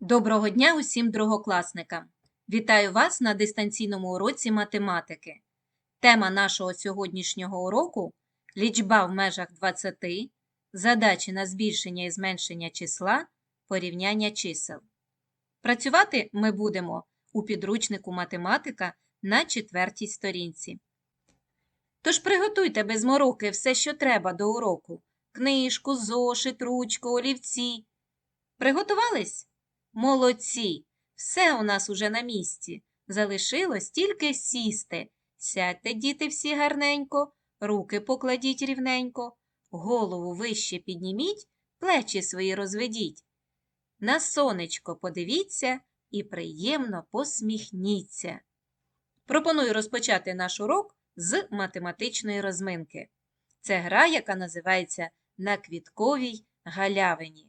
Доброго дня усім другокласникам! Вітаю вас на дистанційному уроці математики. Тема нашого сьогоднішнього уроку лічба в межах 20, задачі на збільшення і зменшення числа, порівняння чисел. Працювати ми будемо у підручнику математика на четвертій сторінці. Тож приготуйте без мороки все, що треба до уроку: книжку, зошит, ручку, олівці. Приготувались? Молодці! Все у нас уже на місці. Залишилось тільки сісти. Сядьте, діти, всі гарненько, руки покладіть рівненько, голову вище підніміть, плечі свої розведіть. На сонечко подивіться і приємно посміхніться. Пропоную розпочати наш урок з математичної розминки. Це гра, яка називається на квітковій галявині.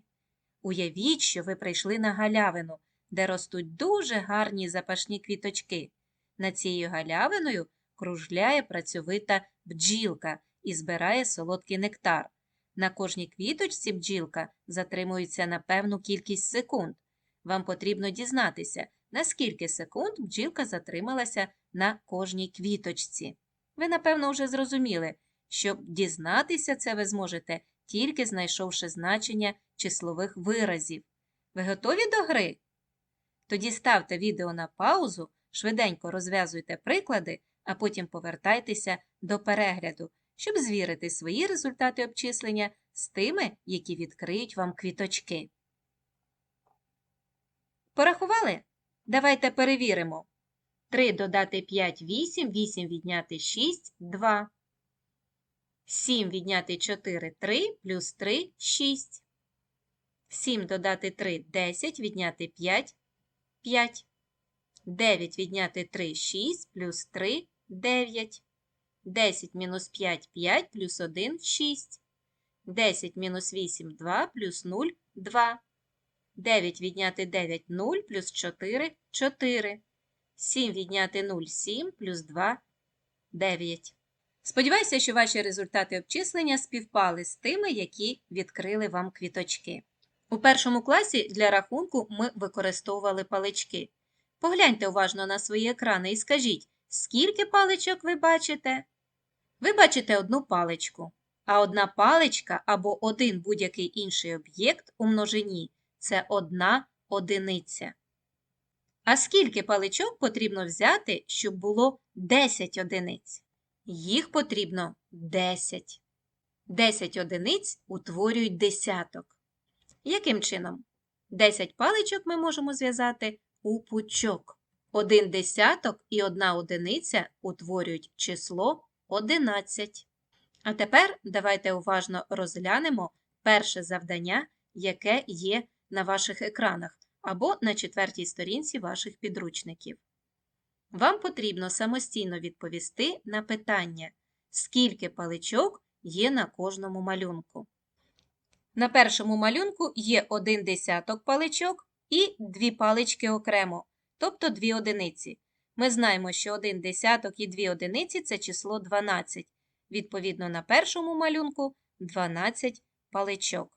Уявіть, що ви прийшли на галявину, де ростуть дуже гарні запашні квіточки. Над цією галявиною кружляє працьовита бджілка і збирає солодкий нектар. На кожній квіточці бджілка затримується на певну кількість секунд. Вам потрібно дізнатися, на скільки секунд бджілка затрималася на кожній квіточці. Ви, напевно, вже зрозуміли, що дізнатися це ви зможете тільки знайшовши значення числових виразів. Ви готові до гри? Тоді ставте відео на паузу, швиденько розв'язуйте приклади, а потім повертайтеся до перегляду, щоб звірити свої результати обчислення з тими, які відкриють вам квіточки. Порахували? Давайте перевіримо. 3 додати 5 – 8, 8 відняти 6 – 2. 7 відняти 4 – 3, плюс 3 – 6. 7 додати 3 – 10, відняти 5 – 5. 9 відняти 3 – 6, плюс 3 – 9. 10 мінус 5 – 5, плюс 1 – 6. 10 мінус 8 – 2, плюс 0 – 2. 9 відняти 9 – 0, плюс 4 – 4. 7 відняти 0 – 7, плюс 2 – 9. Сподіваюся, що ваші результати обчислення співпали з тими, які відкрили вам квіточки. У першому класі для рахунку ми використовували палички. Погляньте уважно на свої екрани і скажіть, скільки паличок ви бачите? Ви бачите одну паличку, а одна паличка або один будь-який інший об'єкт у множині це одна одиниця. А скільки паличок потрібно взяти, щоб було 10 одиниць? Їх потрібно 10. 10 одиниць утворюють десяток. Яким чином? 10 паличок ми можемо зв'язати у пучок. Один десяток і одна одиниця утворюють число 11. А тепер давайте уважно розглянемо перше завдання, яке є на ваших екранах або на четвертій сторінці ваших підручників. Вам потрібно самостійно відповісти на питання, скільки паличок є на кожному малюнку. На першому малюнку є один десяток паличок і дві палички окремо, тобто дві одиниці. Ми знаємо, що один десяток і дві одиниці це число 12. Відповідно, на першому малюнку 12 паличок.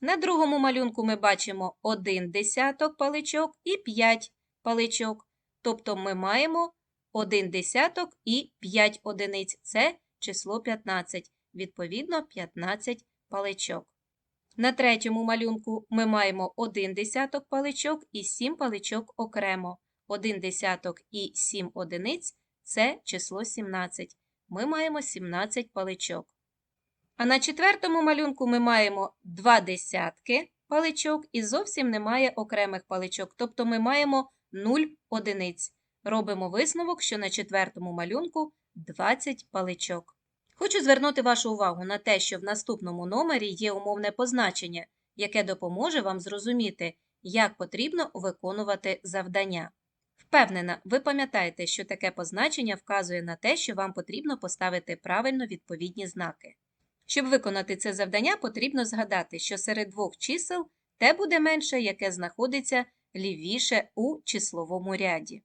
На другому малюнку ми бачимо один десяток паличок і 5 паличок. Тобто ми маємо 1 десяток і 5 одиниць. Це число 15. Відповідно, 15 паличок. На третьому малюнку ми маємо 1 десяток паличок і 7 паличок окремо. 1 десяток і 7 одиниць це число 17. Ми маємо 17 паличок. А на четвертому малюнку ми маємо 2 десятки паличок і зовсім немає окремих паличок. Тобто ми маємо 0 одиниць. Робимо висновок, що на четвертому малюнку 20 паличок. Хочу звернути вашу увагу на те, що в наступному номері є умовне позначення, яке допоможе вам зрозуміти, як потрібно виконувати завдання. Впевнена, ви пам'ятаєте, що таке позначення вказує на те, що вам потрібно поставити правильно відповідні знаки. Щоб виконати це завдання, потрібно згадати, що серед двох чисел те буде менше, яке знаходиться лівіше у числовому ряді.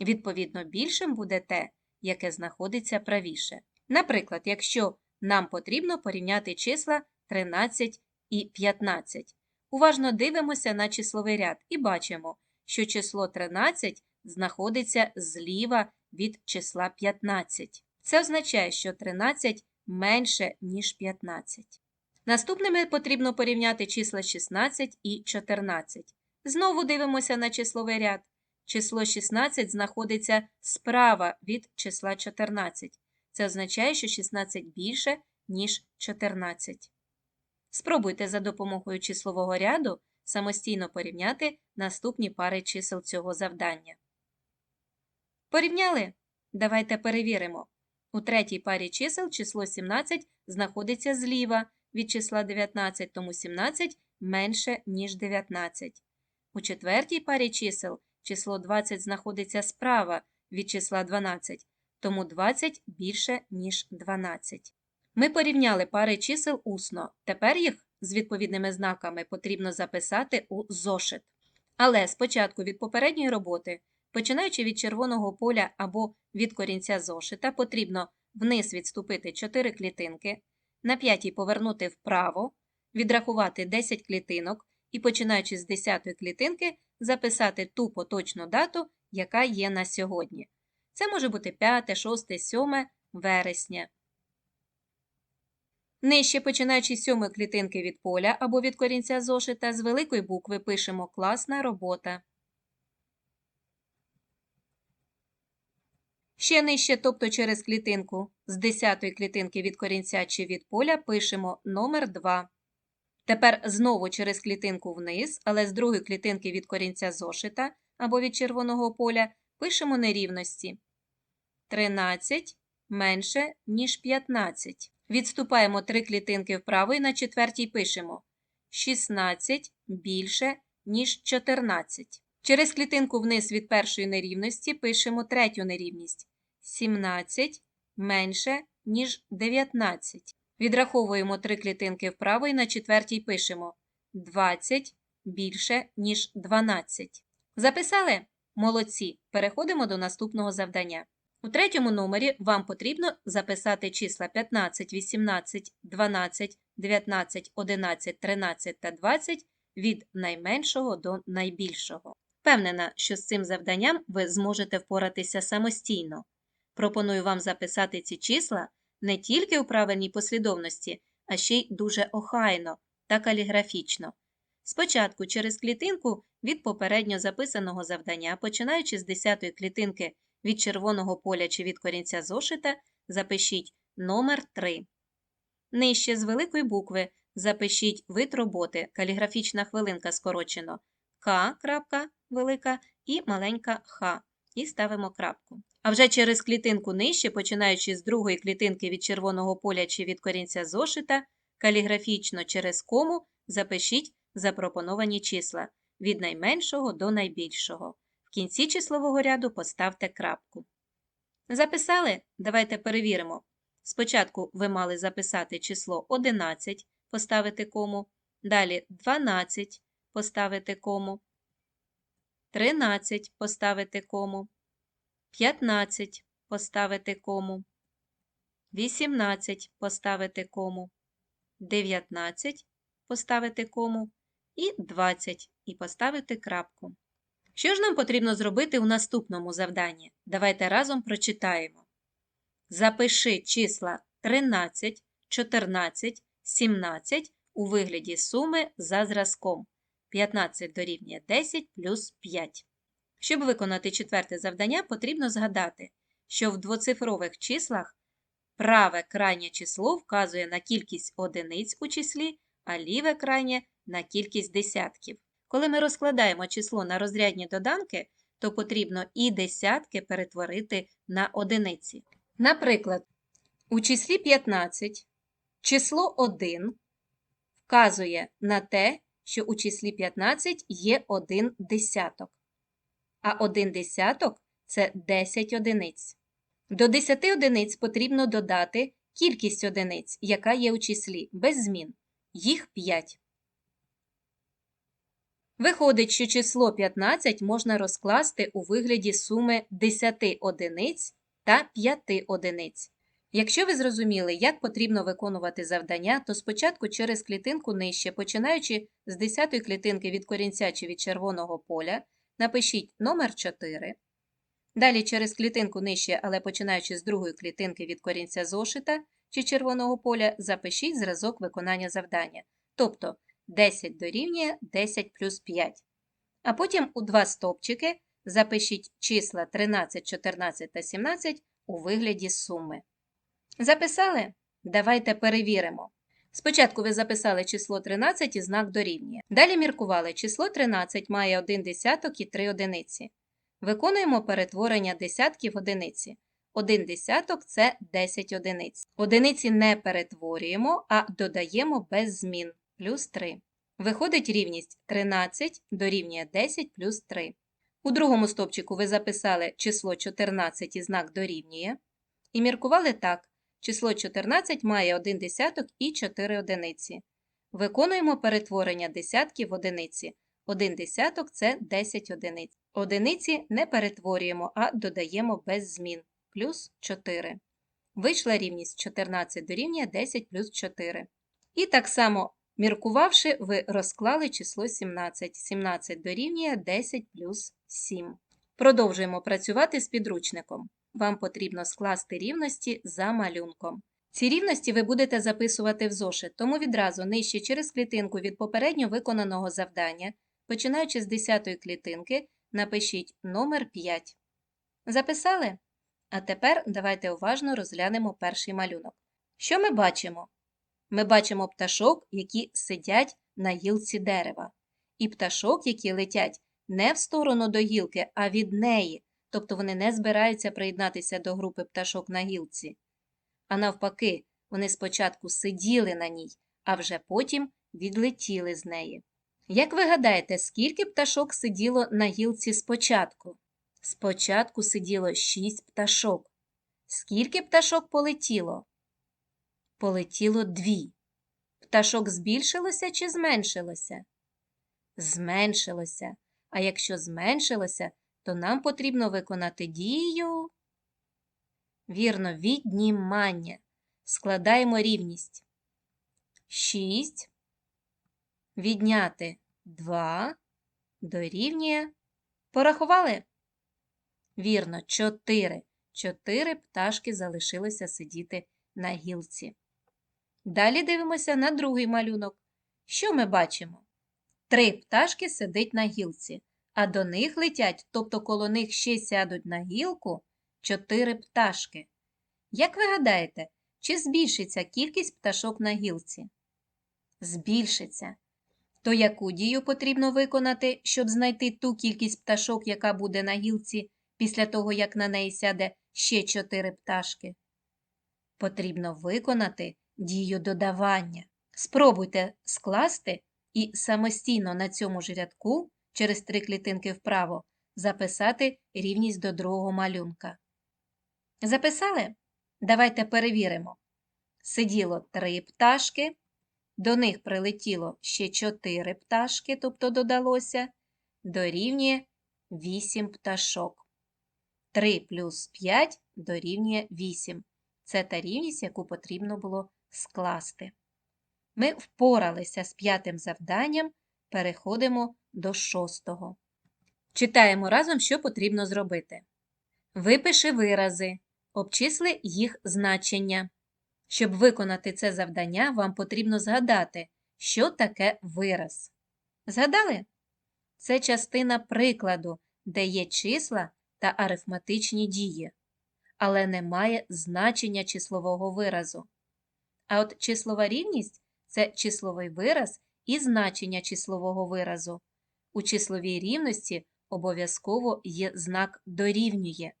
Відповідно, більшим буде те, яке знаходиться правіше. Наприклад, якщо нам потрібно порівняти числа 13 і 15. Уважно дивимося на числовий ряд і бачимо, що число 13 знаходиться зліва від числа 15. Це означає, що 13 менше, ніж 15. Наступними потрібно порівняти числа 16 і 14. Знову дивимося на числовий ряд. Число 16 знаходиться справа від числа 14. Це означає, що 16 більше, ніж 14. Спробуйте за допомогою числового ряду самостійно порівняти наступні пари чисел цього завдання. Порівняли? Давайте перевіримо. У третій парі чисел число 17 знаходиться зліва від числа 19, тому 17 менше, ніж 19. У четвертій парі чисел число 20 знаходиться справа від числа 12, тому 20 більше, ніж 12. Ми порівняли пари чисел усно. Тепер їх з відповідними знаками потрібно записати у зошит. Але спочатку від попередньої роботи, починаючи від червоного поля або від корінця зошита, потрібно вниз відступити 4 клітинки, на п'ятій повернути вправо, відрахувати 10 клітинок і, починаючи з 10 клітинки, записати ту поточну дату, яка є на сьогодні. Це може бути 5, 6, 7 вересня. Нижче, починаючи з сьомої клітинки від поля або від корінця зошита, з великої букви пишемо класна робота. Ще нижче, тобто через клітинку, з 10 клітинки від корінця чи від поля пишемо номер 2. Тепер знову через клітинку вниз, але з другої клітинки від корінця зошита або від червоного поля пишемо нерівності. 13 менше, ніж 15. Відступаємо три клітинки вправо і на четвертій пишемо 16 більше, ніж 14. Через клітинку вниз від першої нерівності пишемо третю нерівність 17 менше, ніж 19. Відраховуємо три клітинки вправо і на четвертій пишемо 20 більше, ніж 12. Записали? Молодці. Переходимо до наступного завдання. У третьому номері вам потрібно записати числа 15, 18, 12, 19, 11, 13 та 20 від найменшого до найбільшого. Впевнена, що з цим завданням ви зможете впоратися самостійно. Пропоную вам записати ці числа не тільки у правильній послідовності, а ще й дуже охайно та каліграфічно. Спочатку через клітинку від попередньо записаного завдання, починаючи з 10 клітинки від червоного поля чи від корінця зошита, запишіть номер 3. Нижче з великої букви запишіть вид роботи, каліграфічна хвилинка скорочено К. крапка велика і маленька Х. І ставимо крапку. А вже через клітинку нижче, починаючи з другої клітинки від червоного поля чи від корінця зошита, каліграфічно через кому запишіть запропоновані числа від найменшого до найбільшого. В кінці числового ряду поставте крапку. Записали? Давайте перевіримо. Спочатку ви мали записати число 11, поставити кому, далі 12 поставити кому, 13 поставити кому, 15 поставити кому, 18 поставити кому, 19 поставити кому і 20 і поставити крапку. Що ж нам потрібно зробити у наступному завданні? Давайте разом прочитаємо. Запиши числа 13, 14, 17 у вигляді суми за зразком. 15 дорівнює 10 плюс 5. Щоб виконати четверте завдання, потрібно згадати, що в двоцифрових числах праве крайнє число вказує на кількість одиниць у числі, а ліве крайнє на кількість десятків. Коли ми розкладаємо число на розрядні доданки, то потрібно і десятки перетворити на одиниці. Наприклад, у числі 15 число 1 вказує на те, що у числі 15 є один десяток, а один десяток це 10 одиниць. До 10 одиниць потрібно додати кількість одиниць, яка є у числі, без змін. Їх 5. Виходить, що число 15 можна розкласти у вигляді суми 10 одиниць та 5 одиниць. Якщо ви зрозуміли, як потрібно виконувати завдання, то спочатку через клітинку нижче, починаючи з 10-ї клітинки від корінця чи від червоного поля, напишіть номер 4. Далі через клітинку нижче, але починаючи з другої клітинки від корінця зошита чи червоного поля, запишіть зразок виконання завдання. Тобто 10 дорівнює 10 плюс 5. А потім у два стовпчики запишіть числа 13, 14 та 17 у вигляді суми. Записали? Давайте перевіримо. Спочатку ви записали число 13 і знак дорівнює. Далі міркували, число 13 має 1 десяток і 3 одиниці. Виконуємо перетворення десятків в одиниці. 1 десяток – це 10 одиниць. Одиниці не перетворюємо, а додаємо без змін – плюс 3. Виходить рівність 13 дорівнює 10 плюс 3. У другому стовпчику ви записали число 14 і знак дорівнює. І міркували так. Число 14 має 1 десяток і 4 одиниці. Виконуємо перетворення десятків в одиниці. 1 десяток – це 10 одиниць. Одиниці не перетворюємо, а додаємо без змін – плюс 4. Вийшла рівність 14 дорівнює 10 плюс 4. І так само, міркувавши, ви розклали число 17. 17 дорівнює 10 плюс 7. Продовжуємо працювати з підручником. Вам потрібно скласти рівності за малюнком. Ці рівності ви будете записувати в зошит, тому відразу нижче через клітинку від попередньо виконаного завдання, починаючи з 10-ї клітинки, напишіть номер 5. Записали? А тепер давайте уважно розглянемо перший малюнок. Що ми бачимо? Ми бачимо пташок, які сидять на гілці дерева, і пташок, які летять не в сторону до гілки, а від неї, тобто вони не збираються приєднатися до групи пташок на гілці. А навпаки, вони спочатку сиділи на ній, а вже потім відлетіли з неї. Як ви гадаєте, скільки пташок сиділо на гілці спочатку? Спочатку сиділо шість пташок. Скільки пташок полетіло? Полетіло дві. Пташок збільшилося чи зменшилося? Зменшилося. А якщо зменшилося, то нам потрібно виконати дію. Вірно, віднімання. Складаємо рівність. 6 відняти 2 дорівнює. Порахували? Вірно, 4. 4 пташки залишилися сидіти на гілці. Далі дивимося на другий малюнок. Що ми бачимо? Три пташки сидить на гілці, а до них летять, тобто коло них ще сядуть на гілку, чотири пташки. Як ви гадаєте, чи збільшиться кількість пташок на гілці? Збільшиться. То яку дію потрібно виконати, щоб знайти ту кількість пташок, яка буде на гілці після того, як на неї сяде ще чотири пташки? Потрібно виконати дію додавання. Спробуйте скласти і самостійно на цьому ж рядку через три клітинки вправо записати рівність до другого малюнка. Записали? Давайте перевіримо. Сиділо три пташки, до них прилетіло ще чотири пташки, тобто додалося, дорівнює 8 пташок. 3 плюс 5 дорівнює 8. Це та рівність, яку потрібно було скласти. Ми впоралися з п'ятим завданням, переходимо до шостого. Читаємо разом, що потрібно зробити. Випиши вирази, обчисли їх значення. Щоб виконати це завдання, вам потрібно згадати, що таке вираз. Згадали? Це частина прикладу, де є числа та арифметичні дії, але немає значення числового виразу. А от числова рівність це числовий вираз і значення числового виразу. У числовій рівності обов'язково є знак дорівнює.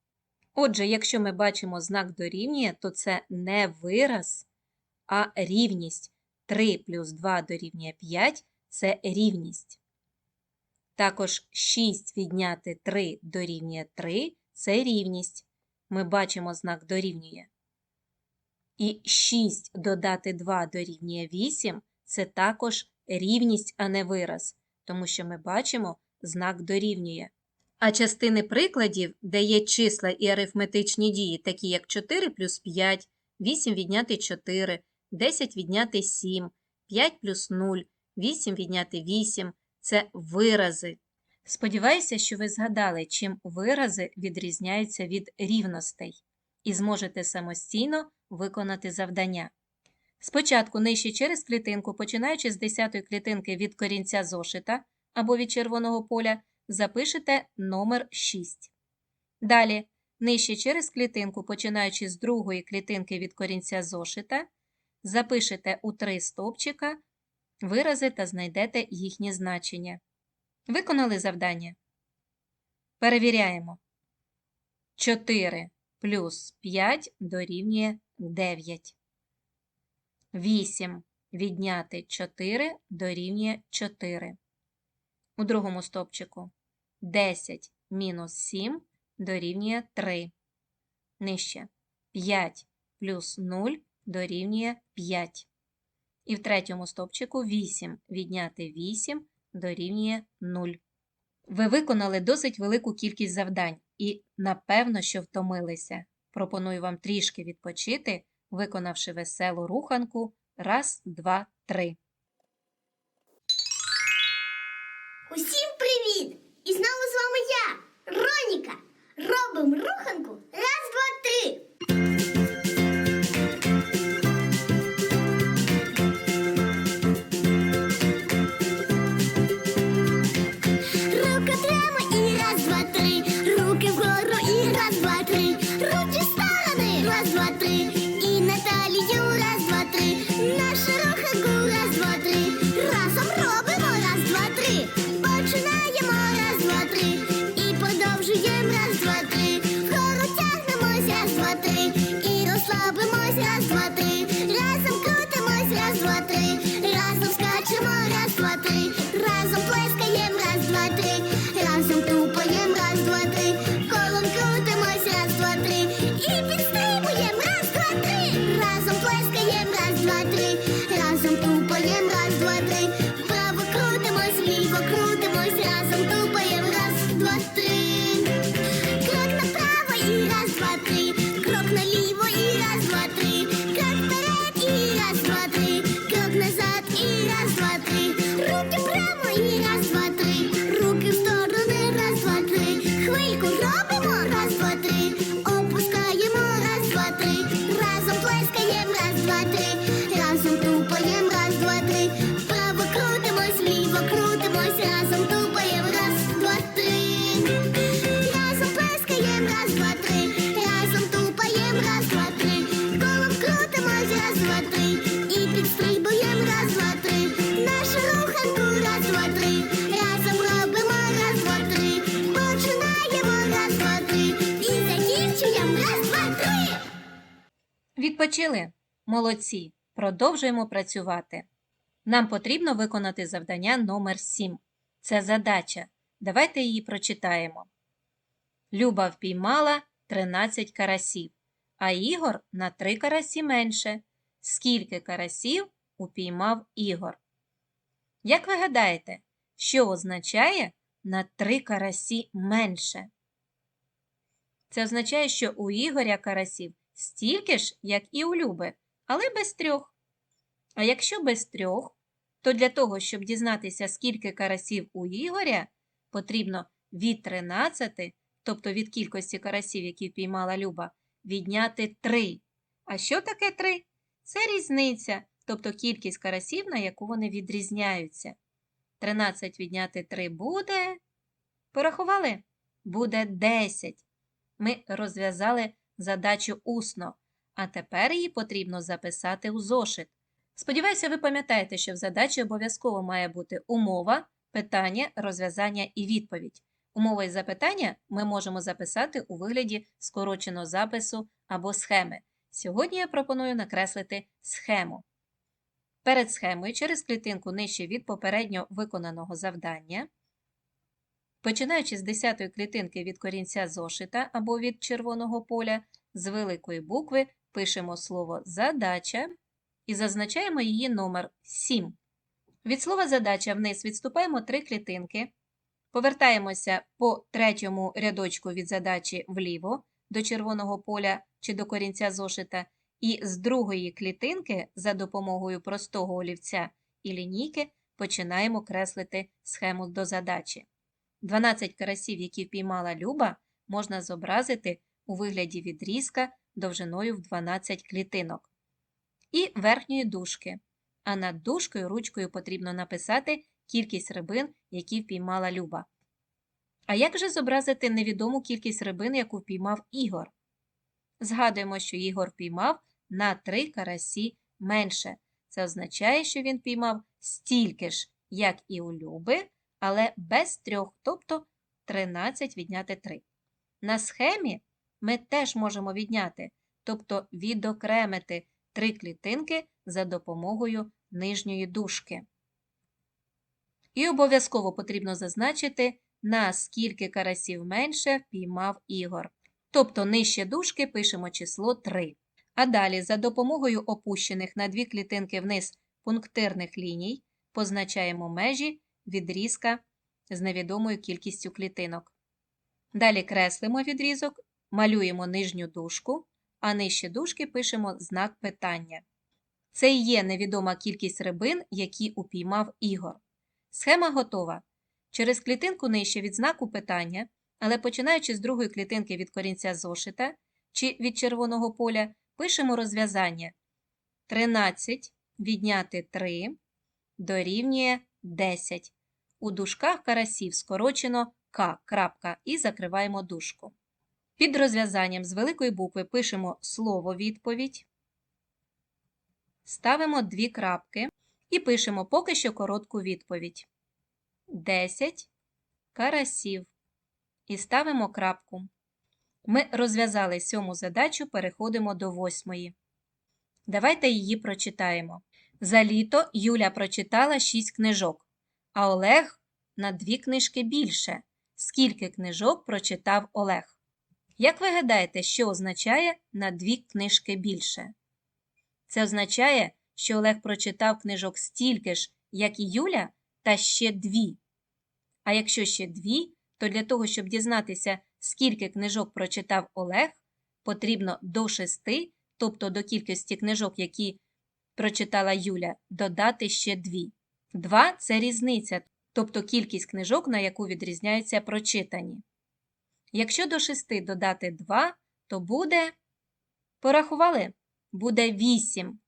Отже, якщо ми бачимо знак дорівнює, то це не вираз, а рівність. 3 плюс 2 дорівнює 5 це рівність. Також 6 відняти 3 дорівнює 3 це рівність. Ми бачимо знак дорівнює. І 6 додати 2 дорівнює 8 це також рівність, а не вираз, тому що ми бачимо знак дорівнює. А частини прикладів, де є числа і арифметичні дії, такі як 4 плюс 5, 8 відняти 4, 10 відняти 7, 5 плюс 0, 8 відняти 8 – це вирази. Сподіваюся, що ви згадали, чим вирази відрізняються від рівностей і зможете самостійно виконати завдання. Спочатку нижче через клітинку, починаючи з 10-ї клітинки від корінця зошита або від червоного поля, запишете номер 6. Далі, нижче через клітинку, починаючи з другої клітинки від корінця зошита, запишете у три стовпчика вирази та знайдете їхні значення. Виконали завдання? Перевіряємо. 4 плюс 5 дорівнює 9. 8 відняти 4 дорівнює 4. У другому стовпчику 10 мінус 7 дорівнює 3. Нижче 5 плюс 0 дорівнює 5. І в третьому стовпчику 8 відняти 8 дорівнює 0. Ви виконали досить велику кількість завдань і, напевно, що втомилися. Пропоную вам трішки відпочити, виконавши веселу руханку раз, два, три. Усім привіт! І знову з вами я, Роніка. Робимо руханку раз, Відпочили? Молодці! Продовжуємо працювати. Нам потрібно виконати завдання номер 7. Це задача. Давайте її прочитаємо. Люба впіймала 13 карасів, а Ігор на 3 карасі менше. Скільки карасів упіймав Ігор? Як ви гадаєте, що означає на 3 карасі менше? Це означає, що у Ігоря карасів стільки ж, як і у Люби, але без трьох. А якщо без трьох, то для того, щоб дізнатися, скільки карасів у Ігоря, потрібно від 13, тобто від кількості карасів, які впіймала Люба, відняти 3. А що таке 3? Це різниця, тобто кількість карасів, на яку вони відрізняються. 13 відняти 3 буде. Порахували? Буде 10. Ми розв'язали задачу усно, а тепер її потрібно записати у зошит. Сподіваюся, ви пам'ятаєте, що в задачі обов'язково має бути умова, питання, розв'язання і відповідь. Умова і запитання ми можемо записати у вигляді скороченого запису або схеми. Сьогодні я пропоную накреслити схему. Перед схемою через клітинку нижче від попередньо виконаного завдання Починаючи з 10-ї клітинки від корінця зошита або від червоного поля, з великої букви пишемо слово задача і зазначаємо її номер 7. Від слова задача вниз відступаємо 3 клітинки, повертаємося по третьому рядочку від задачі вліво до червоного поля чи до корінця зошита І з другої клітинки за допомогою простого олівця і лінійки починаємо креслити схему до задачі. 12 карасів, які впіймала Люба, можна зобразити у вигляді відрізка довжиною в 12 клітинок. І верхньої дужки. А над дужкою ручкою потрібно написати кількість рибин, які впіймала Люба. А як же зобразити невідому кількість рибин, яку впіймав Ігор? Згадуємо, що Ігор впіймав на 3 карасі менше. Це означає, що він піймав стільки ж, як і у Люби, але без трьох, тобто 13 відняти 3. На схемі ми теж можемо відняти, тобто відокремити три клітинки за допомогою нижньої дужки. І обов'язково потрібно зазначити, на скільки карасів менше впіймав Ігор. Тобто нижче дужки пишемо число 3. А далі за допомогою опущених на дві клітинки вниз пунктирних ліній позначаємо межі відрізка з невідомою кількістю клітинок. Далі креслимо відрізок, малюємо нижню дужку, а нижче дужки пишемо знак питання. Це і є невідома кількість рибин, які упіймав Ігор. Схема готова. Через клітинку нижче від знаку питання, але починаючи з другої клітинки від корінця зошита чи від червоного поля, пишемо розв'язання. 13 відняти 3 дорівнює 10. У дужках карасів скорочено К. крапка, і закриваємо дужку. Під розв'язанням з великої букви пишемо слово відповідь, ставимо дві крапки і пишемо поки що коротку відповідь. 10 карасів. І ставимо крапку. Ми розв'язали сьому задачу, переходимо до восьмої. Давайте її прочитаємо. За літо Юля прочитала 6 книжок, а Олег на дві книжки більше. Скільки книжок прочитав Олег? Як ви гадаєте, що означає на дві книжки більше? Це означає, що Олег прочитав книжок стільки ж, як і Юля, та ще дві. А якщо ще дві, то для того, щоб дізнатися, скільки книжок прочитав Олег, потрібно до шести, тобто до кількості книжок, які прочитала Юля, додати ще дві. Два це різниця, тобто кількість книжок, на яку відрізняються прочитані. Якщо до шести додати 2, то буде. Порахували? Буде 8.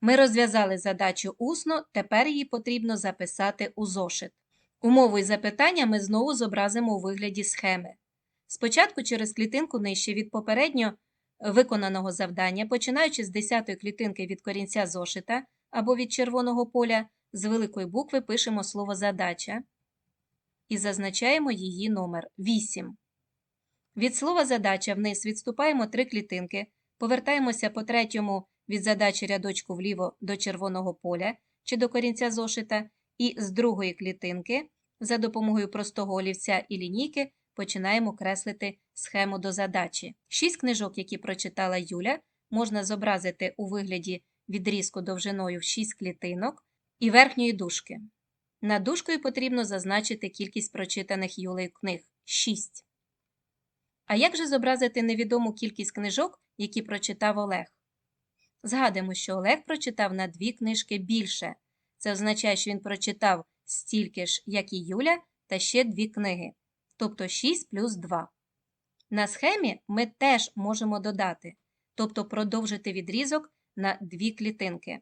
Ми розв'язали задачу усно, тепер її потрібно записати у зошит. Умову і запитання ми знову зобразимо у вигляді схеми. Спочатку через клітинку нижче від попередньо виконаного завдання, починаючи з 10-ї клітинки від корінця зошита або від червоного поля, з великої букви пишемо слово задача і зазначаємо її номер 8. Від слова задача вниз відступаємо три клітинки, повертаємося по третьому від задачі рядочку вліво до червоного поля чи до корінця зошита, і з другої клітинки за допомогою простого олівця і лінійки починаємо креслити схему до задачі. Шість книжок, які прочитала Юля, можна зобразити у вигляді відрізку довжиною в 6 клітинок і верхньої дужки. Над дужкою потрібно зазначити кількість прочитаних Юлею книг 6. А як же зобразити невідому кількість книжок, які прочитав Олег? Згадуємо, що Олег прочитав на дві книжки більше. Це означає, що він прочитав стільки ж, як і Юля, та ще дві книги, тобто 6 плюс 2. На схемі ми теж можемо додати, тобто продовжити відрізок на дві клітинки.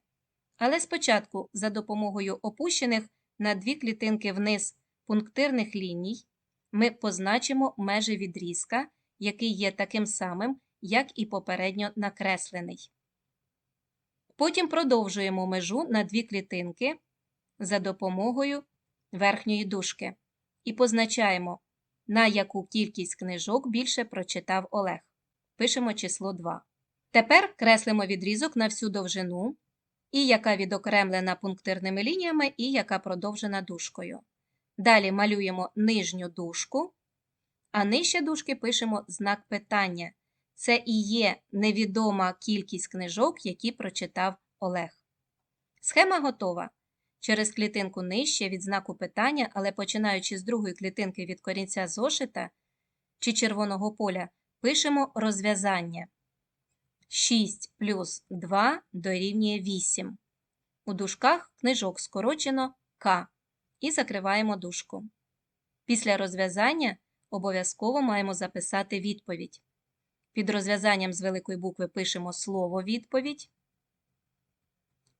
Але спочатку за допомогою опущених на дві клітинки вниз пунктирних ліній ми позначимо межі відрізка, який є таким самим, як і попередньо накреслений. Потім продовжуємо межу на дві клітинки за допомогою верхньої дужки і позначаємо, на яку кількість книжок більше прочитав Олег. Пишемо число 2. Тепер креслимо відрізок на всю довжину, і яка відокремлена пунктирними лініями, і яка продовжена дужкою. Далі малюємо нижню дужку, а нижче дужки пишемо знак питання. Це і є невідома кількість книжок, які прочитав Олег. Схема готова. Через клітинку нижче від знаку питання, але починаючи з другої клітинки від корінця зошита чи червоного поля, пишемо розв'язання. 6 плюс 2 дорівнює 8. У дужках книжок скорочено К і закриваємо дужку. Після розв'язання обов'язково маємо записати відповідь. Під розв'язанням з великої букви пишемо слово відповідь,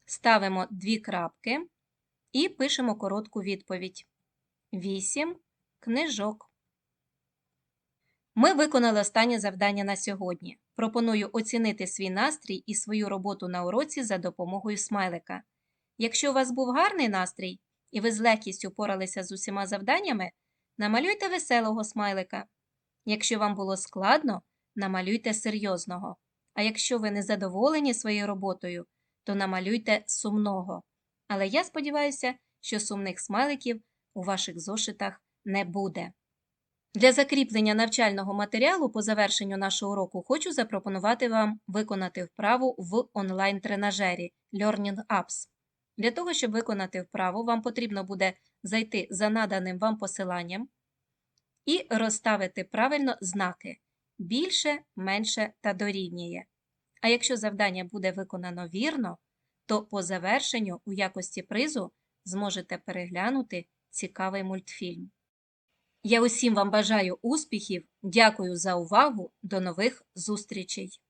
ставимо дві крапки і пишемо коротку відповідь. 8 книжок. Ми виконали останнє завдання на сьогодні. Пропоную оцінити свій настрій і свою роботу на уроці за допомогою смайлика. Якщо у вас був гарний настрій і ви з легкістю поралися з усіма завданнями, намалюйте веселого смайлика. Якщо вам було складно, намалюйте серйозного. А якщо ви не задоволені своєю роботою, то намалюйте сумного. Але я сподіваюся, що сумних смайликів у ваших зошитах не буде. Для закріплення навчального матеріалу по завершенню нашого уроку хочу запропонувати вам виконати вправу в онлайн-тренажері Learning Apps. Для того, щоб виконати вправу, вам потрібно буде зайти за наданим вам посиланням і розставити правильно знаки більше, менше та дорівнює. А якщо завдання буде виконано вірно, то по завершенню у якості призу зможете переглянути цікавий мультфільм. Я усім вам бажаю успіхів, дякую за увагу, до нових зустрічей!